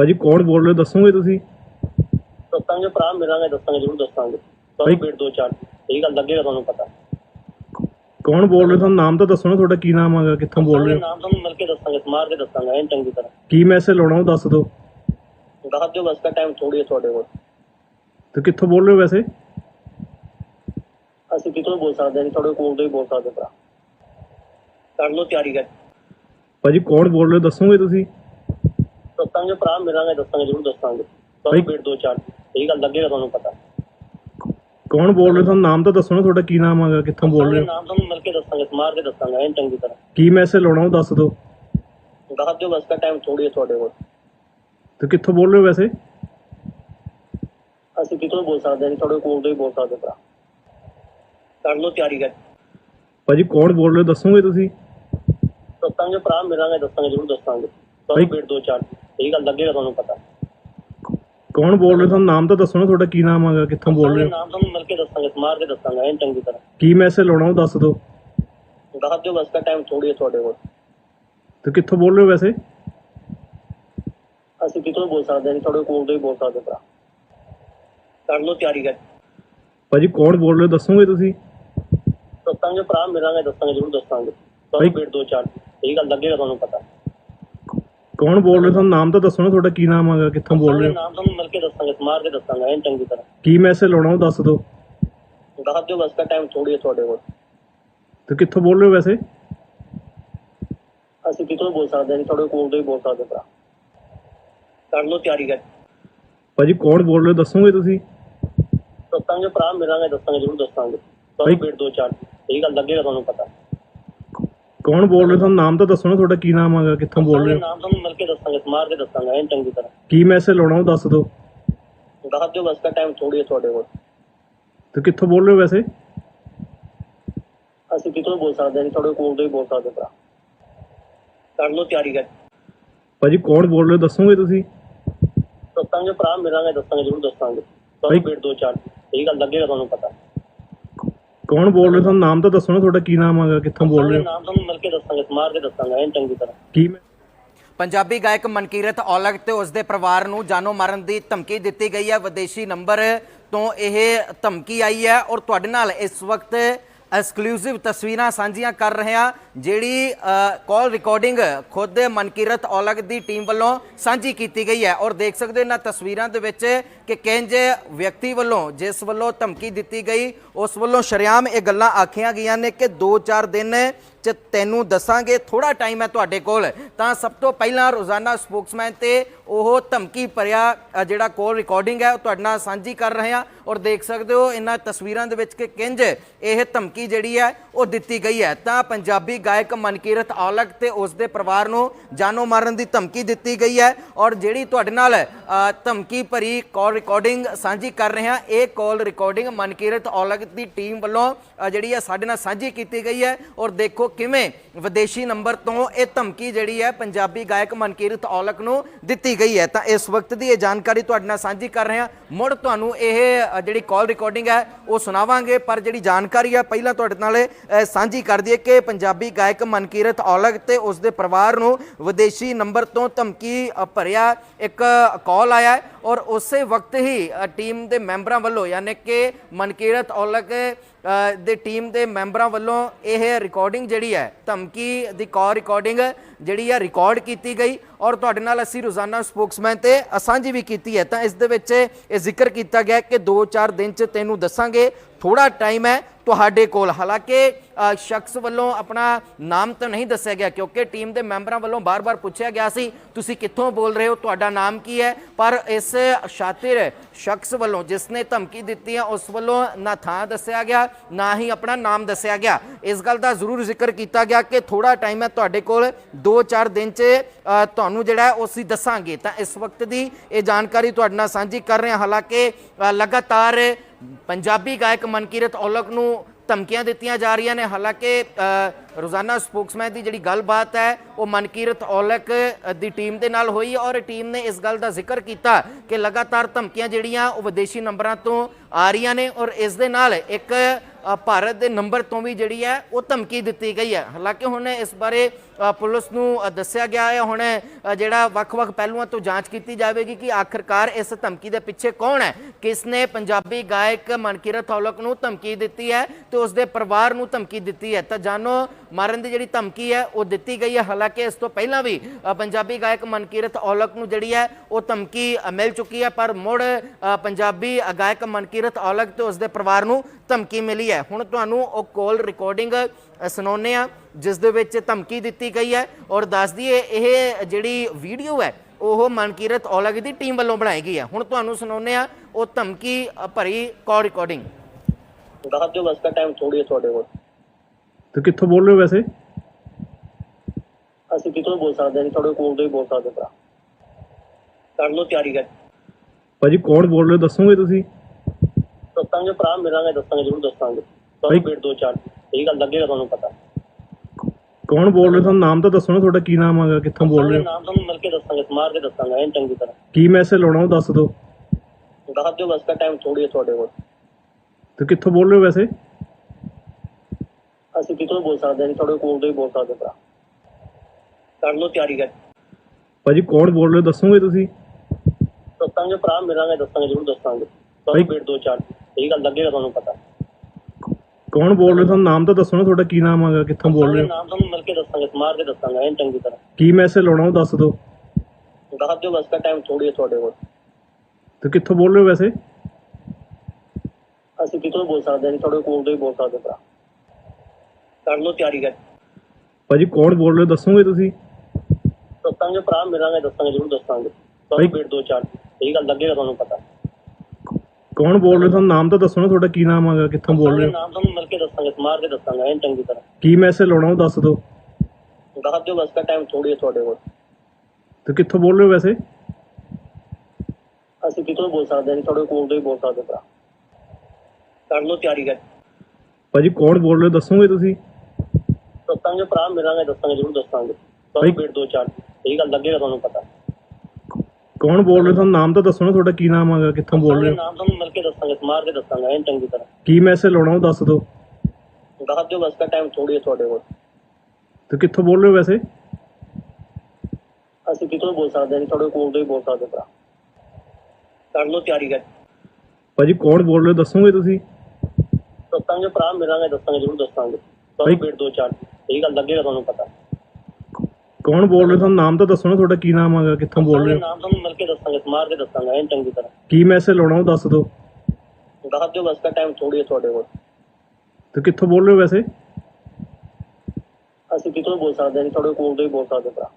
ਭਾਜੀ ਕੌਣ ਬੋਲ ਰਹੇ? ਹੋ ਦੱਸੋਗੇ ਤੁਸੀਂ? ਦੱਸਾਂਗੇ ਭਰਾ ਮਿਲਾਂਗੇ ਦੱਸਾਂਗੇ ਜ਼ਰੂਰ ਦੱਸਾਂਗੇ। ਭਾਈ- ਤੁਹਾਨੂੰ ਵੇਟ ਦੋ ਚਾਰ। ਇਹ ਗੱਲ ਲੱਗੇਗਾ ਤੁਹਾਨੂੰ ਪਤਾ। ਕੌਣ ਬੋਲ ਰਹੇ? ਹੋ ਤੁਹਾਨੂੰ ਨਾਮ ਤਾਂ ਦੱਸੋ ਨਾ ਤੁਹਾਡਾ ਕੀ ਨਾਮ ਹੈਗਾ? ਕਿੱਥੋਂ ਬੋਲ ਰਹੇ ਹੋ? ਨਾਮ ਤੁਹਾਨੂੰ ਮਿਲ ਕੇ ਦੱਸਾਂਗੇ ਸਮਾਰ ਕੇ ਦੱਸਾਂਗੇ ਐਨ ਚੰਗੀ ਤਰ੍ਹਾਂ। ਕੀ ਮੈਸੇਜ ਲਾਉਣਾ ਉਹ ਦੱਸ ਦਿਓ। ਦੱਸ ਦਿਓ ਬਸ ਦਾ ਟਾਈਮ ਥੋੜੀ ਹੈ ਤੁਹਾਡੇ ਕੋਲ। ਤੇ ਕਿੱਥੋਂ ਬੋਲ ਰਹੇ ਹੋ ਵੈਸੇ? ਅਸੀਂ ਕਿਤੋਂ ਬੋਲ ਸਕਦੇ ਹਾਂ? ਤੁਹਾਡੇ ਕੋਲ ਤੋਂ ਹੀ ਬੋਲ ਸਕਦੇ ਭਰਾ। ਕਰ ਲਓ ਤਿਆਰੀ ਕਰ ਭਾਜੀ ਕੌਣ ਬੋਲ ਰਹੇ? ਹੋ ਦੱਸੋਗੇ ਤੁਸੀਂ? ਦੱਸਾਂਗੇ ਭਰਾ ਮਿਲਾਂਗੇ ਦੱਸਾਂਗੇ ਜ਼ਰੂਰ ਦੱਸਾਂਗੇ। ਤੁਹਾਨੂੰ ਵੇਟ ਦੋ ਚਾਰ। ਇਹ ਗੱਲ ਲੱਗੇਗਾ ਤੁਹਾਨੂੰ ਪਤਾ। ਕੌਣ ਬੋਲ ਰਹੇ? ਤੁਹਾਨੂੰ ਨਾਮ ਤਾਂ ਦੱਸੋ ਨਾ ਤੁਹਾਡਾ ਕੀ ਨਾਮ ਹੈਗਾ ਕਿੱਥੋਂ ਬੋਲ ਰਹੇ ਹੋ? ਨਾਮ ਤੁਹਾਨੂੰ ਮਿਲ ਕੇ ਦੱਸਾਂਗੇ ਸਮਾਰ ਕੇ ਦੱਸਾਂਗੇ ਐਨ ਚੰਗੀ ਤਰ੍ਹਾਂ। ਕੀ ਮੈਸੇਜ ਲਾਉਣਾ ਉਹ ਦੱਸ ਦਿਓ। ਦੱਸ ਦਿਓ ਬਸ ਦਾ ਟਾਈਮ ਥੋੜੀ ਹੈ ਤੁਹਾਡੇ ਕੋਲ। ਤੇ ਕਿੱਥੋਂ ਬੋਲ ਰਹੇ ਹੋ ਵੈਸੇ? ਅਸੀਂ ਕਿਤੋਂ ਬੋਲ ਸਕਦੇ ਹਾਂ? ਤੁਹਾਡੇ ਕੋਲ ਤੋਂ ਹੀ ਬੋਲ ਸਕਦੇ ਭਰਾ। ਕਰ ਲਓ ਤਿਆਰੀ ਕਰ ਭਾਜੀ ਕੌਣ ਬੋਲ ਰਹੇ? ਹੋ ਦੱਸੋਗੇ ਤੁਸੀਂ? ਦੱਸਾਂਗੇ ਭਰਾ ਮਿਲਾਂਗੇ ਦੱਸਾਂਗੇ ਜ਼ਰੂਰ ਦੱਸਾਂਗੇ। ਤੁਹਾਨੂੰ ਵੇਟ ਦੋ ਚਾਰ। ਇਹ ਗੱਲ ਲੱਗੇਗਾ ਤੁਹਾਨੂੰ ਪਤਾ। ਕੌਣ ਬੋਲ ਰਹੇ? ਤੁਹਾਨੂੰ ਨਾਮ ਤਾਂ ਦੱਸੋ ਨਾ ਤੁਹਾਡਾ ਕੀ ਨਾਮ ਹੈਗਾ? ਕਿੱਥੋਂ ਬੋਲ ਰਹੇ ਹੋ? ਨਾਮ ਤੁਹਾਨੂੰ ਮਿਲ ਕੇ ਦੱਸਾਂਗੇ ਸਮਾਰ ਕੇ ਦੱਸਾਂਗੇ ਐਨ ਚੰਗੀ ਤਰ੍ਹਾਂ। ਕੀ ਮੈਸੇਜ ਲਾਉਣਾ ਉਹ ਦੱਸ ਦਿਓ। ਦੱਸ ਦਿਓ ਬਸ ਦਾ ਟਾਈਮ ਥੋੜੀ ਹੈ ਤੁਹਾਡੇ ਕੋਲ। ਤੇ ਕਿੱਥੋਂ ਬੋਲ ਰਹੇ ਹੋ ਵੈਸੇ? ਅਸੀਂ ਕਿਤੋਂ ਬੋਲ ਸਕਦੇ ਹਾਂ ਤੁਹਾਡੇ ਕੋਲ ਤੋਂ ਹੀ ਬੋਲ ਸਕਦੇ ਭਰਾ। ਕਰ ਲਓ ਤਿਆਰੀ ਕਰ ਭਾਜੀ ਕੌਣ ਬੋਲ ਰਹੇ? ਹੋ ਦੱਸੋਗੇ ਤੁਸੀਂ? ਦੱਸਾਂਗੇ ਭਰਾ ਮਿਲਾਂਗੇ ਦੱਸਾਂਗੇ ਜ਼ਰੂਰ ਦੱਸਾਂਗੇ। ਤੁਹਾਨੂੰ ਭਾਈ- ਵੇਟ ਦੋ ਚਾਰ ਇਹ ਗੱਲ ਲੱਗੇਗਾ ਤੁਹਾਨੂੰ ਪਤਾ। ਕੌਣ ਬੋਲ ਰਹੇ? ਤੁਹਾਨੂੰ ਨਾਮ ਤਾਂ ਦੱਸੋ ਨਾ ਤੁਹਾਡਾ ਕੀ ਨਾਮ ਹੈਗਾ? ਕਿੱਥੋਂ ਬੋਲ ਰਹੇ ਹੋ? ਨਾਮ ਤੁਹਾਨੂੰ ਮਿਲ ਕੇ ਦੱਸਾਂਗੇ ਸਮਾਰ ਕੇ ਦੱਸਾਂਗੇ ਐਨ ਚੰਗੀ ਤਰ੍ਹਾਂ। ਕੀ ਮੈਸੇਜ ਲਾਉਣਾ ਉਹ ਦੱਸ ਦਿਓ। ਦੱਸ ਦਿਓ ਬਸ ਦਾ ਟਾਈਮ ਥੋੜੀ ਹੈ ਤੁਹਾਡੇ ਕੋਲ। ਤੇ ਕਿੱਥੋਂ ਬੋਲ ਰਹੇ ਹੋ ਵੈਸੇ? ਅਸੀਂ ਕਿਤੋਂ ਬੋਲ ਸਕਦੇ ਹਾਂ ਤੁਹਾਡੇ ਕੋਲ ਤੋਂ ਹੀ ਬੋਲ ਸਕਦੇ ਭਰਾ। ਕਰ ਲਓ ਤਿਆਰੀ ਕਰ ਭਾਜੀ ਕੌਣ ਬੋਲ ਰਹੇ? ਹੋ ਦੱਸੋਗੇ ਤੁਸੀਂ? ਦੱਸਾਂਗੇ ਭਰਾ ਮਿਲਾਂਗੇ ਦੱਸਾਂਗੇ ਜ਼ਰੂਰ ਦੱਸਾਂਗੇ। ਤੁਹਾਨੂੰ ਭਾਈ- ਵੇਟ ਦੋ ਚਾਰ ਇਹ ਗੱਲ ਲੱਗੇਗਾ ਤੁਹਾਨੂੰ ਪਤਾ। ਕੌਣ ਬੋਲ ਰਹੇ? ਹੋ ਤੁਹਾਨੂੰ ਨਾਮ ਤਾਂ ਦੱਸੋ ਨਾ ਤੁਹਾਡਾ ਕੀ ਨਾਮ ਹੈਗਾ? ਕਿੱਥੋਂ ਬੋਲ ਰਹੇ ਹੋ? ਨਾਮ ਤੁਹਾਨੂੰ ਮਿਲ ਕੇ ਦੱਸਾਂਗੇ ਸਮਾਰ ਕੇ ਦੱਸਾਂਗੇ ਐਨ ਚੰਗੀ ਤਰ੍ਹਾਂ। ਕੀ ਮੈਸੇਜ ਲਾਉਣਾ ਉਹ ਦੱਸ ਦਿਓ। ਦੱਸ ਦਿਓ ਬਸ ਦਾ ਟਾਈਮ ਥੋੜੀ ਹੈ ਤੁਹਾਡੇ ਕੋਲ। ਤੇ ਕਿੱਥੋਂ ਬੋਲ ਰਹੇ ਹੋ ਵੈਸੇ? ਅਸੀਂ ਕਿਤੋਂ ਬੋਲ ਸਕਦੇ ਹਾਂ ਤੁਹਾਡੇ ਕੋਲ ਤੋਂ ਹੀ ਬੋਲ ਸਕਦੇ ਭਰਾ। ਕਰ ਲਓ ਤਿਆਰੀ ਕਰ ਭਾਜੀ ਕੌਣ ਬੋਲ ਰਹੇ? ਹੋ ਦੱਸੋਗੇ ਤੁਸੀਂ? ਦੱਸਾਂਗੇ ਭਰਾ ਮਿਲਾਂਗੇ ਦੱਸਾਂਗੇ ਜ਼ਰੂਰ ਦੱਸਾਂਗੇ। ਤੁਹਾਨੂੰ ਭਾਈ- ਦੋ ਚਾਰ। ਇਹ ਗੱਲ ਲੱਗੇਗਾ ਤੁਹਾਨੂੰ ਪਤਾ। ਕੌਣ ਬੋਲ ਰਹੇ? ਤੁਹਾਨੂੰ ਨਾਮ ਤਾਂ ਦੱਸੋ ਨਾ ਤੁਹਾਡਾ ਕੀ ਨਾਮ ਹੈਗਾ? ਕਿੱਥੋਂ ਬੋਲ ਰਹੇ ਹੋ? ਨਾਮ ਤੁਹਾਨੂੰ ਮਿਲ ਕੇ ਦੱਸਾਂਗੇ ਸਮਾਰ ਕੇ ਦੱਸਾਂਗੇ ਐਨ ਚੰਗੀ ਤਰ੍ਹਾਂ। ਕੀ ਮੈਂ- ਪੰਜਾਬੀ ਗਾਇਕ ਮਨਕੀਰਤ ਔਲਖ ਤੇ ਉਸ ਦੇ ਪਰਿਵਾਰ ਨੂੰ ਜਾਨੋਂ ਮਾਰਨ ਦੀ ਧਮਕੀ ਦਿੱਤੀ ਗਈ ਹੈ। ਵਿਦੇਸ਼ੀ ਨੰਬਰ ਤੋਂ ਇਹ ਧਮਕੀ ਆਈ ਹੈ ਔਰ ਤੁਹਾਡੇ ਨਾਲ ਇਸ ਵਕਤ ਐਕਸਕਲੂਸਿਵ ਤਸਵੀਰਾਂ ਸਾਂਝੀਆਂ ਕਰ ਰਹੇ ਹਾਂ, ਜਿਹੜੀ ਕਾਲ ਰਿਕਾਰਡਿੰਗ ਖੁਦ ਮਨਕੀਰਤ ਔਲਗ ਦੀ ਟੀਮ ਵੱਲੋਂ ਸਾਂਝੀ ਕੀਤੀ ਗਈ ਹੈ। ਔਰ ਦੇਖ ਸਕਦੇ ਹੋ ਇਹਨਾਂ ਤਸਵੀਰਾਂ ਦੇ ਵਿੱਚ ਕਿ ਕਿੰਜ ਵਿਅਕਤੀ ਵੱਲੋਂ ਜਿਸ ਵੱਲੋਂ ਧਮਕੀ ਦਿੱਤੀ ਗਈ, ਉਸ ਵੱਲੋਂ ਸ਼ਰੇਆਮ ਇਹ ਗੱਲਾਂ ਆਖੀਆਂ ਗਈਆਂ ਨੇ ਕਿ 2-4 ਦਿਨ ਚ ਤੈਨੂੰ ਦੱਸਾਂਗੇ ਥੋੜਾ ਟਾਈਮ ਹੈ ਤੁਹਾਡੇ ਕੋਲ। ਤਾਂ ਸਭ ਤੋਂ ਪਹਿਲਾਂ ਰੋਜ਼ਾਨਾ ਸਪੋਕਸਮੈਨ ਤੇ ਉਹ ਧਮਕੀ ਭਰਿਆ ਜਿਹੜਾ ਕੋਲ ਰਿਕਾਰਡਿੰਗ ਹੈ, ਉਹ ਤੁਹਾਡੇ ਨਾਲ ਸਾਂਝੀ ਕਰ ਰਹੇ ਹਾਂ ਔਰ ਦੇਖ ਸਕਦੇ ਹੋ ਇਹਨਾਂ ਤਸਵੀਰਾਂ ਦੇ ਵਿੱਚ ਕਿ ਕਿੰਜ ਇਹ ਧਮਕੀ ਜਿਹੜੀ ਹੈ, ਉਹ ਦਿੱਤੀ ਗਈ ਹੈ। ਤਾਂ ਪੰਜਾਬੀ ਗਾਇਕ ਮਨਕੀਰਤ ਔਲਖ ਤੇ ਉਸ ਦੇ ਪਰਿਵਾਰ ਨੂੰ ਜਾਨੋਂ ਮਾਰਨ ਦੀ ਧਮਕੀ ਦਿੱਤੀ ਗਈ ਹੈ ਔਰ ਜਿਹੜੀ ਤੁਹਾਡੇ ਨਾਲ ਧਮਕੀ ਭਰੀ ਕਾਲ ਰਿਕਾਰਡਿੰਗ ਸਾਂਝੀ ਕਰ ਰਹੇ ਹਾਂ, ਇਹ ਕਾਲ ਰਿਕਾਰਡਿੰਗ ਮਨਕੀਰਤ ਔਲਖ ਦੀ ਟੀਮ ਵੱਲੋਂ ਜਿਹੜੀ ਹੈ, ਸਾਡੇ ਨਾਲ ਸਾਂਝੀ ਕੀਤੀ ਗਈ ਹੈ ਔਰ ਦੇਖੋ ਕਿਵੇਂ ਵਿਦੇਸ਼ੀ ਨੰਬਰ ਤੋਂ ਇਹ ਧਮਕੀ ਜਿਹੜੀ ਹੈ ਪੰਜਾਬੀ ਗਾਇਕ ਮਨਕੀਰਤ ਔਲਖ ਨੂੰ ਦਿੱਤੀ ਗਈ ਹੈ? ਤਾਂ ਇਸ ਵਕਤ ਦੀ ਇਹ ਜਾਣਕਾਰੀ ਤੁਹਾਡੇ ਨਾਲ ਸਾਂਝੀ ਕਰ ਰਹੇ ਹਾਂ। ਮੁੜ ਤੁਹਾਨੂੰ ਇਹ ਜਿਹੜੀ ਕਾਲ ਰਿਕਾਰਡਿੰਗ ਹੈ, ਉਹ ਸੁਣਾਵਾਂਗੇ, ਪਰ ਜਿਹੜੀ ਜਾਣਕਾਰੀ ਹੈ, ਪਹਿਲਾਂ ਤੁਹਾਡੇ ਨਾਲ ਸਾਂਝੀ ਕਰ ਦਈਏ ਕਿ ਪੰਜਾਬੀ ਗਾਇਕ ਮਨਕੀਰਤ ਔਲਖ ਤੇ ਉਸ ਦੇ ਪਰਿਵਾਰ ਨੂੰ ਵਿਦੇਸ਼ੀ ਨੰਬਰ ਤੋਂ ਧਮਕੀ ਭਰਿਆ ਇੱਕ ਕਾਲ ਆਇਆ ਔਰ ਉਸੇ ਵਕਤ ਹੀ ਟੀਮ ਦੇ ਮੈਂਬਰਾਂ ਵੱਲੋਂ, ਯਾਨੀ ਕਿ ਮਨਕੀਰਤ ਔਲਖ ਦੇ ਟੀਮ ਦੇ ਮੈਂਬਰਾਂ ਵੱਲੋਂ ਇਹ ਰਿਕਾਰਡਿੰਗ ਜਿਹੜੀ ਹੈ, ਧਮਕੀ ਦੀ ਕਾਲ ਰਿਕਾਰਡਿੰਗ ਜਿਹੜੀ ਹੈ ਰਿਕਾਰਡ ਕੀਤੀ ਗਈ ਔਰ ਤੁਹਾਡੇ ਨਾਲ ਅਸੀਂ ਰੋਜ਼ਾਨਾ ਸਪੋਕਸਮੈਨ ਤੇ ਸਾਂਝੀ ਵੀ ਕੀਤੀ ਹੈ। ਤਾਂ ਇਸ ਦੇ ਵਿੱਚ ਇਹ ਜ਼ਿਕਰ ਕੀਤਾ ਗਿਆ ਕਿ 2-4 ਦਿਨ ਚ ਤੈਨੂੰ ਦੱਸਾਂਗੇ ਥੋੜਾ ਟਾਈਮ ਹੈ ਤੁਹਾਡੇ ਕੋਲ। ਹਾਲਾਂਕਿ ਸ਼ਖਸ ਵੱਲੋਂ ਆਪਣਾ ਨਾਮ ਤਾਂ ਨਹੀਂ ਦੱਸਿਆ ਗਿਆ, ਕਿਉਂਕਿ ਟੀਮ ਦੇ ਮੈਂਬਰਾਂ ਵੱਲੋਂ ਬਾਰ-ਬਾਰ ਪੁੱਛਿਆ ਗਿਆ ਸੀ, ਤੁਸੀਂ ਕਿੱਥੋਂ ਬੋਲ ਰਹੇ ਹੋ, ਤੁਹਾਡਾ ਨਾਮ ਕੀ ਹੈ? ਪਰ ਇਸ ਸ਼ਾਤਿਰ ਸ਼ਖਸ ਵੱਲੋਂ ਜਿਸ ਨੇ ਧਮਕੀ ਦਿੱਤੀ ਹੈ, ਉਸ ਵੱਲੋਂ ਨਾ ਥਾਂ ਦੱਸਿਆ ਗਿਆ, ਨਾ ਹੀ ਆਪਣਾ ਨਾਮ ਦੱਸਿਆ ਗਿਆ। ਇਸ ਗੱਲ ਦਾ ਜ਼ਰੂਰ ਜ਼ਿਕਰ ਕੀਤਾ ਗਿਆ ਕਿ ਥੋੜਾ ਟਾਈਮ ਹੈ ਤੁਹਾਡੇ ਕੋਲ 2-4 ਦਿਨ 'ਚ ਤੁਹਾਨੂੰ ਜਿਹੜਾ ਉਹ ਅਸੀਂ ਦੱਸਾਂਗੇ। ਤਾਂ ਇਸ ਵਕਤ ਦੀ ਇਹ ਜਾਣਕਾਰੀ ਤੁਹਾਡੇ ਨਾਲ ਸਾਂਝੀ ਕਰ ਰਹੇ ਹਾਂ ਹਾਲਾਂਕਿ ਲਗਾਤਾਰ ਪੰਜਾਬੀ ਗਾਇਕ ਮਨਕੀਰਤ ਔਲਖ ਨੂੰ ਧਮਕੀਆਂ ਦਿੱਤੀਆਂ ਜਾ ਰਹੀਆਂ ਨੇ। ਹਾਲਾਂਕਿ ਰੋਜ਼ਾਨਾ ਸਪੋਕਸਮੈਨ ਦੀ ਜਿਹੜੀ ਗੱਲਬਾਤ ਹੈ, ਉਹ ਮਨਕੀਰਤ ਔਲਕ ਦੀ ਟੀਮ ਦੇ ਨਾਲ ਹੋਈ ਔਰ ਟੀਮ ਨੇ ਇਸ ਗੱਲ ਦਾ ਜ਼ਿਕਰ ਕੀਤਾ ਕਿ ਲਗਾਤਾਰ ਧਮਕੀਆਂ ਜਿਹੜੀਆਂ ਉਹ ਵਿਦੇਸ਼ੀ ਨੰਬਰਾਂ ਤੋਂ ਆ ਰਹੀਆਂ ਨੇ ਔਰ ਇਸ ਦੇ ਨਾਲ ਇੱਕ ਭਾਰਤ ਦੇ ਨੰਬਰ ਤੋਂ ਵੀ ਜਿਹੜੀ ਹੈ, ਉਹ ਧਮਕੀ ਦਿੱਤੀ ਗਈ ਹੈ। ਹਾਲਾਂਕਿ ਹੁਣ ਇਸ ਬਾਰੇ ਪੁਲਿਸ ਨੂੰ ਦੱਸਿਆ ਗਿਆ ਹੈ, ਹੁਣ ਜਿਹੜਾ ਵੱਖ-ਵੱਖ ਪਹਿਲੂਆਂ ਤੋਂ ਜਾਂਚ ਕੀਤੀ ਜਾਵੇਗੀ ਕਿ ਆਖਰਕਾਰ ਇਸ ਧਮਕੀ ਦੇ ਪਿੱਛੇ ਕੌਣ ਹੈ। ਕਿਸ ਨੇ ਪੰਜਾਬੀ ਗਾਇਕ ਮਨਕੀਰਤ ਔਲਕ ਨੂੰ ਧਮਕੀ ਦਿੱਤੀ ਹੈ ਤੇ ਉਸ ਦੇ ਪਰਿਵਾਰ ਨੂੰ ਧਮਕੀ ਦਿੱਤੀ ਹੈ? ਤਾਂ ਜਾਨੋ, ਮਾਰਨ ਦੀ ਜਿਹੜੀ ਧਮਕੀ ਹੈ, ਉਹ ਦਿੱਤੀ ਗਈ ਹੈ। ਹਾਲਾਂਕਿ ਇਸ ਤੋਂ ਪਹਿਲਾਂ ਵੀ ਪੰਜਾਬੀ ਗਾਇਕ ਮਨਕੀਰਤ ਔਲਕ ਨੂੰ ਜਿਹੜੀ ਹੈ, ਉਹ ਧਮਕੀ ਮਿਲ ਚੁੱਕੀ ਹੈ, ਪਰ ਮੁੜ ਪੰਜਾਬੀ ਗਾਇਕ ਮਨਕੀਰਤ ਔਲਖ ਤੇ ਉਸ ਦੇ ਪਰਿਵਾਰ ਨੂੰ ਧਮਕੀ ਮਿਲੀ ਹੈ। ਹੁਣ ਤੁਹਾਨੂੰ ਉਹ ਕਾਲ ਰਿਕਾਰਡਿੰਗ ਸੁਣਾਉਂਦੇ ਆ ਜਿਸ ਦੇ ਵਿੱਚ ਧਮਕੀ ਦਿੱਤੀ ਗਈ ਹੈ ਔਰ ਦੱਸ ਦਈਏ ਇਹ ਜਿਹੜੀ ਵੀਡੀਓ ਹੈ ਉਹ ਮਨਕੀਰਤ ਔਲਖ ਦੀ ਟੀਮ ਵੱਲੋਂ ਬਣਾਈ ਗਈ ਹੈ। ਹੁਣ ਤੁਹਾਨੂੰ ਸੁਣਾਉਂਦੇ ਆ ਉਹ ਧਮਕੀ ਭਰੀ ਕਾਲ ਰਿਕਾਰਡਿੰਗ ਦੱਸ ਦਿਓ ਬਸ ਦਾ ਟਾਈਮ ਥੋੜੀ ਹੈ ਤੁਹਾਡੇ ਕੋਲ। ਤੇ ਕਿੱਥੋਂ ਬੋਲ ਰਹੇ ਹੋ ਵੈਸੇ? ਅਸੀਂ ਕਿਤੋਂ ਬੋਲ ਸਕਦੇ ਹਾਂ ਜੀ, ਤੁਹਾਡੇ ਕੋਲ ਤੋਂ ਹੀ ਬੋਲ ਸਕਦੇ ਭਰਾ। ਕਰ ਲਓ ਤਿਆਰੀ ਕਰ ਭਾਜੀ ਕੌਣ ਬੋਲ ਰਹੇ ਹੋ ਦੱਸੋਗੇ ਤੁਸੀਂ? ਦੱਸਾਂਗੇ ਭਰਾ ਮਿਲਾਂਗੇ ਦੱਸਾਂਗੇ ਜ਼ਰੂਰ ਦੱਸਾਂਗੇ। ਭਾਈ- ਤੁਹਾਨੂੰ ਵੇਟ ਦੋ ਚਾਰ ਇਹ ਗੱਲ ਲੱਗੇਗਾ ਤੁਹਾਨੂੰ ਪਤਾ। ਕੌਣ ਬੋਲ ਰਹੇ? ਤੁਹਾਨੂੰ ਨਾਮ ਤਾਂ ਦੱਸੋ ਨਾ ਤੁਹਾਡਾ ਕੀ ਨਾਮ ਹੈਗਾ? ਕਿੱਥੋਂ ਬੋਲ ਰਹੇ ਹੋ? ਨਾਮ ਤੁਹਾਨੂੰ ਮਿਲ ਕੇ ਦੱਸਾਂਗੇ ਸਮਾਰ ਕੇ ਦੱਸਾਂਗੇ ਐਨ ਚੰਗੀ ਤਰ੍ਹਾਂ। ਕੀ ਮੈਸੇਜ ਲਾਉਣਾ ਉਹ ਦੱਸ ਦਿਓ। ਦੱਸ ਦਿਓ ਬਸ ਦਾ ਟਾਈਮ ਥੋੜੀ ਹੈ ਤੁਹਾਡੇ ਕੋਲ। ਤੇ ਕਿੱਥੋਂ ਬੋਲ ਰਹੇ ਹੋ ਵੈਸੇ? ਅਸੀਂ ਕਿਤੋਂ ਬੋਲ ਸਕਦੇ ਹਾਂ ਤੁਹਾਡੇ ਕੋਲ ਤੋਂ ਹੀ ਬੋਲ ਸਕਦੇ ਭਰਾ। ਕਰ ਲਓ ਤਿਆਰੀ ਕਰ ਭਾਜੀ ਕੌਣ ਬੋਲ ਰਹੇ? ਹੋ? ਦੱਸੋਗੇ ਤੁਸੀਂ? ਦੱਸਾਂਗੇ ਭਰਾ ਮਿਲਾਂਗੇ ਦੱਸਾਂਗੇ ਜ਼ਰੂਰ ਦੱਸਾਂਗੇ। ਤੁਹਾਨੂੰ ਭਾਈ- ਵੇਟ ਦੋ ਚਾਰ ਇਹ ਗੱਲ ਲੱਗੇਗਾ ਤੁਹਾਨੂੰ ਪਤਾ। ਕੌਣ ਬੋਲ ਰਹੇ? ਤੁਹਾਨੂੰ ਨਾਮ ਤਾਂ ਦੱਸੋ ਨਾ ਤੁਹਾਡਾ ਕੀ ਨਾਮ ਹੈਗਾ? ਕਿੱਥੋਂ ਬੋਲ ਰਹੇ ਹੋ? ਨਾਮ ਤੁਹਾਨੂੰ ਮਿਲ ਕੇ ਦੱਸਾਂਗੇ ਸਮਾਰ ਕੇ ਦੱਸਾਂਗੇ ਐਨ ਚੰਗੀ ਤਰ੍ਹਾਂ। ਕੀ ਮੈਸੇਜ ਲਾਉਣਾ ਉਹ ਦੱਸ ਦਿਓ। ਦੱਸ ਦਿਓ ਬਸ ਦਾ ਟਾਈਮ ਥੋੜੀ ਹੈ ਤੁਹਾਡੇ ਕੋਲ। ਤੇ ਕਿੱਥੋਂ ਬੋਲ ਰਹੇ ਹੋ ਵੈਸੇ? ਅਸੀਂ ਕਿਤੋਂ ਬੋਲ ਸਕਦੇ ਹਾਂ ਤੁਹਾਡੇ ਕੋਲ ਤੋਂ ਹੀ ਬੋਲ ਸਕਦੇ ਭਰਾ। ਕਰ ਲਓ ਤਿਆਰੀ ਕਰ ਭਾਜੀ ਕੌਣ ਬੋਲ ਰਹੇ? ਹੋ? ਦੱਸੋਗੇ ਤੁਸੀਂ? ਦੱਸਾਂਗੇ ਭਰਾ ਮਿਲਾਂਗੇ ਦੱਸਾਂਗੇ ਜ਼ਰੂਰ ਦੱਸਾਂਗੇ। ਤੁਹਾਨੂੰ ਭਾਈ- ਵੇਟ ਦੋ ਚਾਰ ਇਹ ਗੱਲ ਲੱਗੇਗਾ ਤੁਹਾਨੂੰ ਪਤਾ। ਕੌਣ ਬੋਲ ਰਹੇ? ਹੋ? ਤੁਹਾਨੂੰ ਨਾਮ ਤਾਂ ਦੱਸੋ ਨਾ ਤੁਹਾਡਾ ਕੀ ਨਾਮ ਹੈਗਾ? ਕਿੱਥੋਂ ਬੋਲ ਰਹੇ ਹੋ? ਨਾਮ ਤੁਹਾਨੂੰ ਮਿਲ ਕੇ ਦੱਸਾਂਗੇ ਸਮਾਰ ਕੇ ਦੱਸਾਂਗੇ ਐਨ ਚੰਗੀ ਤਰ੍ਹਾਂ। ਕੀ ਮੈਸੇਜ ਲਾਉਣਾ ਉਹ ਦੱਸ ਦਿਓ। ਦੱਸ ਦਿਓ ਬਸ ਦਾ ਟਾਈਮ ਥੋੜੀ ਹੈ ਤੁਹਾਡੇ ਕੋਲ। ਤੇ ਕਿੱਥੋਂ ਬੋਲ ਰਹੇ ਹੋ ਵੈਸੇ? ਅਸੀਂ ਕਿਤੋਂ ਬੋਲ ਸਕਦੇ ਹਾਂ ਤੁਹਾਡੇ ਕੋਲ ਤੋਂ ਹੀ ਬੋਲ ਸਕਦੇ ਭਰਾ। ਕਰ ਲਓ ਤਿਆਰੀ ਕਰ ਭਾਜੀ ਕੌਣ ਬੋਲ ਰਹੇ? ਹੋ? ਦੱਸੋਗੇ ਤੁਸੀਂ? ਦੱਸਾਂਗੇ ਭਰਾ ਮਿਲਾਂਗੇ ਦੱਸਾਂਗੇ ਜ਼ਰੂਰ ਦੱਸਾਂਗੇ। ਤੁਹਾਨੂੰ ਭਾਈ- ਦੋ ਚਾਰ ਇਹ ਗੱਲ ਲੱਗੇਗਾ ਤੁਹਾਨੂੰ ਪਤਾ। ਕੌਣ ਬੋਲ ਰਹੇ? ਤੁਹਾਨੂੰ ਨਾਮ ਤਾਂ ਦੱਸੋ ਨਾ ਤੁਹਾਡਾ ਕੀ ਨਾਮ ਹੈਗਾ? ਕਿੱਥੋਂ ਬੋਲ ਰਹੇ ਹੋ? ਨਾਮ ਤੁਹਾਨੂੰ ਮਿਲ ਕੇ ਦੱਸਾਂਗੇ ਸਮਾਰ ਕੇ ਦੱਸਾਂਗੇ ਐਨ ਚੰਗੀ ਤਰ੍ਹਾਂ। ਕੀ ਮੈਸੇਜ ਲਾਉਣਾ ਉਹ ਦੱਸ ਦਿਓ। ਦੱਸ ਦਿਓ ਬਸ ਦਾ ਟਾਈਮ ਥੋੜੀ ਹੈ ਤੁਹਾਡੇ ਕੋਲ। ਤੇ ਕਿੱਥੋਂ ਬੋਲ ਰਹੇ ਹੋ ਵੈਸੇ? ਅਸੀਂ ਕਿਤੋਂ ਬੋਲ ਸਕਦੇ ਹਾਂ ਤੁਹਾਡੇ ਕੋਲ ਤੋਂ ਬੋਲ ਸਕਦੇ ਭਰਾ ਕਰ ਲਓ ਤਿਆਰੀ ਕਰ ਭਾਜੀ ਕੌਣ ਬੋਲ ਰਹੇ ਹੋ? ਦੱਸਾਂਗੇ ਤੁਹਾਡੇ ਕੋਲ ਤੋਂ ਹੀ ਬੋਲ ਸਕਦੇ ਭਰਾ। ਕਰ ਲਓ ਤਿਆਰੀ ਕਰ ਭਾਜੀ ਕੌਣ ਬੋਲ ਰਹੇ? ਹੋ? ਤੁਸੀਂ? ਦੱਸਾਂਗੇ ਭਰਾ ਮਿਲਾਂਗੇ ਦੱਸਾਂਗੇ ਜ਼ਰੂਰ ਦੱਸਾਂਗੇ। ਤੁਹਾਨੂੰ ਭਾਈ- ਵੇਟ ਦੋ ਚਾਰ ਇਹ ਗੱਲ ਲੱਗੇਗਾ ਤੁਹਾਨੂੰ ਪਤਾ। ਕੌਣ ਬੋਲ ਰਹੇ? ਹੋ? ਤੁਹਾਨੂੰ ਨਾਮ ਤਾਂ ਦੱਸੋ ਨਾ ਤੁਹਾਡਾ ਕੀ ਨਾਮ ਹੈਗਾ? ਕਿੱਥੋਂ ਬੋਲ ਰਹੇ ਹੋ? ਨਾਮ ਤੁਹਾਨੂੰ ਮਿਲ ਕੇ ਦੱਸਾਂਗੇ ਸਮਾਰ ਕੇ ਦੱਸਾਂਗੇ ਐਨ ਚੰਗੀ ਤਰ੍ਹਾਂ। ਕੀ ਮੈਸੇਜ ਲਾਉਣਾ ਉਹ ਦੱਸ ਦਿਓ। ਦੱਸ ਦਿਓ ਬਸ ਦਾ ਟਾਈਮ ਥੋੜੀ ਹੈ ਤੁਹਾਡੇ ਕੋਲ। ਤੇ ਕਿੱਥੋਂ ਬੋਲ ਰਹੇ ਹੋ ਵੈਸੇ? ਅਸੀਂ ਕਿਤੋਂ ਬੋਲ ਸਕਦੇ ਹਾਂ ਜੀ, ਤੁਹਾਡੇ ਕੋਲ ਤੋਂ ਹੀ ਬੋਲ ਸਕਦੇ ਭਰਾ।